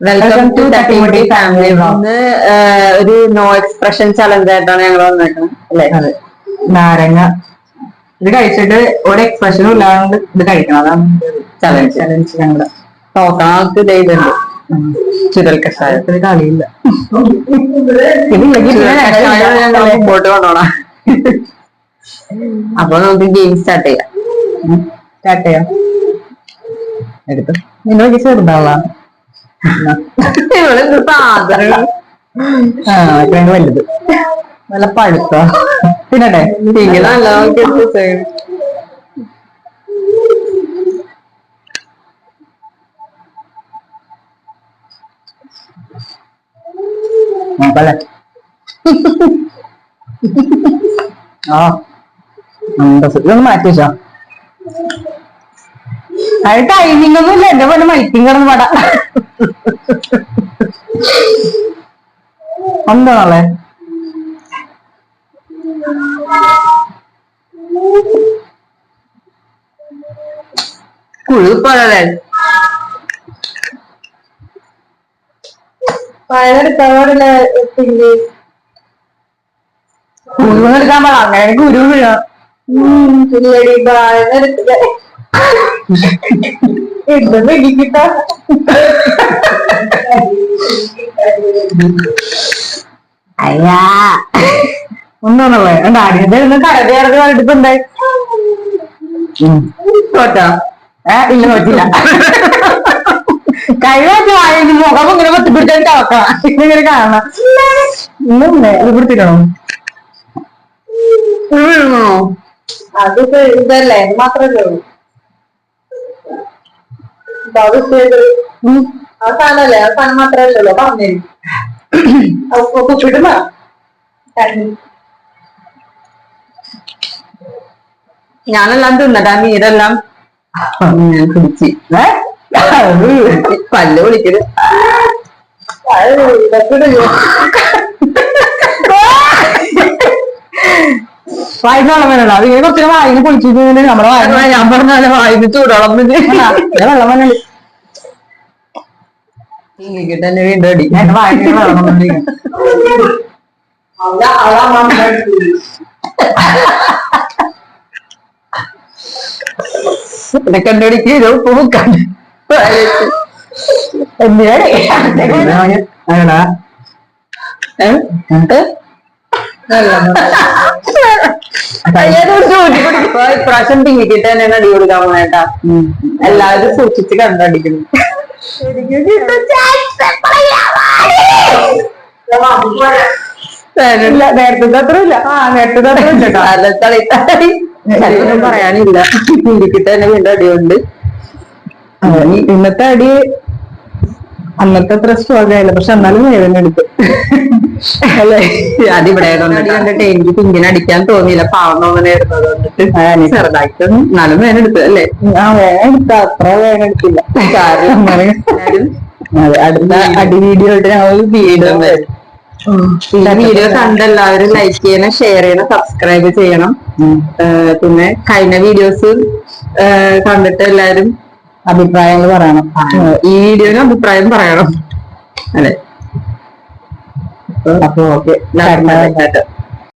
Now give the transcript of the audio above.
Welcome to തട്ടിമുട്ടി family ഇന്ന് ഒരു നോ എക്സ്പ്രഷൻ ചലഞ്ച് ആയിട്ടാണ് ഞങ്ങൾ വന്നേക്കുന്നത് അല്ലേ? അതെ. നാരങ്ങ. ഇത് കഴിച്ചിട്ട് ഒരു എക്സ്പ്രഷനും ഇല്ലാണ്ട് ഇത് കഴിക്കണം. അതാണ് ചലഞ്ച് ചലഞ്ച് ഞങ്ങളുടെ നോക്കാം നമുക്ക് ഇതുണ്ട് ചുരൽ കഷായം ഇത് കളിയില്ല. മുമ്പോട്ട് കൊണ്ടോണ. അപ്പൊ നമുക്ക് ഗെയിം സ്റ്റാർട്ട് ചെയ്യാം. സ്റ്റാർട്ട് ചെയ്യാം. എടുത്തു. നിങ്ങൾ ചെറുതാവാ. ഇവിടെ എന്ത് സാധനം ആ ഇത്രയും വലുത്. നല്ല പഴുത്ത. പിന്നട്ടെ ഇങ്ങനെ ചെയ്യണം. നോക്കല്ലേ ആ. ഇതൊന്ന് മാറ്റി വെച്ചോ. അത് ടൈമിംഗ് ഒന്നും ഇല്ല എന്റെ പോലെ മൈറ്റിങ് കിടന്ന് പട. എന്താണല്ലേ കുഴു പോലെ കുരുന്ന് എടുക്കാൻ പാടാ അങ്ങനെ കുരു വീഴാം എന്തെന്ന് ഇടിക്കിട്ടാ അയ്യാ. ഒന്നാണല്ലേ? എന്താ അടിയത് ഇപ്പൊ എന്തായി? തോറ്റാ? ഏ കഴിഞ്ഞ വായന മുഖം ഇങ്ങനെ പത്തിപ്പിടിച്ചാൽ ചവക്കാം. ഇങ്ങനെ കാണണം. ഇന്നൊന്നേ അത് പിടിച്ചിട്ടോ വീണോ അത് ഇതല്ലേ? ഇത് മാത്രല്ലേ ഉള്ളൂ. അവസാനല്ലേ അവസാനം ചെയ്ത് ആ പറഞ്ഞേ കുപ്പിടുന്ന ഞാനെല്ലാം തിന്നടാ നീരെല്ലാം. ഞാൻ കുടിച്ച്. പല്ല് വിളിക്കരുത് ഇതൊക്കെ ഇടുകയോ? വായിന്ന് വെള്ളം വരണം അത് കുറച്ച് വായിന്ന് പൊളിച്ചിട്ട് നമ്മുടെ വായന ഞാൻ പറഞ്ഞാൽ വായിന്ന് ചൂടോളം വെള്ളം ഇങ്ങിട്ട് തന്നെ വീണ്ടും അടി. കണ്ടുപിടിക്ക് ഉപ്പ് മുക്കാൻ എന്തിനാണ് അതെടാ ഇപ്രാവശ്യം പിങ്ങിക്കിട്ട് തന്നെ അടി കൊടുക്കാൻ പോണേട്ടാ. എല്ലാവരും സൂക്ഷിച്ച് കണ്ടടിക്കുന്നു നേരത്തെ അത്ര ഇല്ല ആ നേരത്തെ അത്ര ഇല്ല കേട്ടോ ഒന്നും പറയാനില്ല. ഇരിക്കട്ടെ തന്നെ വീണ്ടും അടിയുണ്ട്. ഇന്നത്തെ അടി അന്നത്തെ അത്ര സ്ട്രോങ് ആയില്ല പക്ഷെ എന്നാലും വേദന എടുത്തു അല്ലേ? അതിവിടെ അടി കണ്ടിട്ട് എനിക്ക് പിങ്കിനെ അടിക്കാൻ തോന്നിയില്ല. പാവം തോന്നണായിരുന്നു അതുകൊണ്ടിട്ട് ചെറുതായിട്ട് എന്നാലും വേന എടുത്തു അല്ലേ? ആ വേദന എടുത്ത. അത്ര വേദന എടുത്തില്ല കാരണം അങ്ങനെ അടുത്ത അടി വീഡിയോ ആയിട്ട് ഞങ്ങൾ വീഡിയോ ഈ വീഡിയോ കണ്ട എല്ലാവരും ലൈക്ക് ചെയ്യണം ഷെയർ ചെയ്യണം സബ്സ്ക്രൈബ് ചെയ്യണം. പിന്നെ കഴിഞ്ഞ വീഡിയോസ് കണ്ടിട്ട് എല്ലാവരും അഭിപ്രായങ്ങൾ പറയണം. ഈ വീഡിയോന് അഭിപ്രായം പറയണം. അല്ലെ? അപ്പൊ ഓക്കെ എല്ലാവർക്കും ടാറ്റ.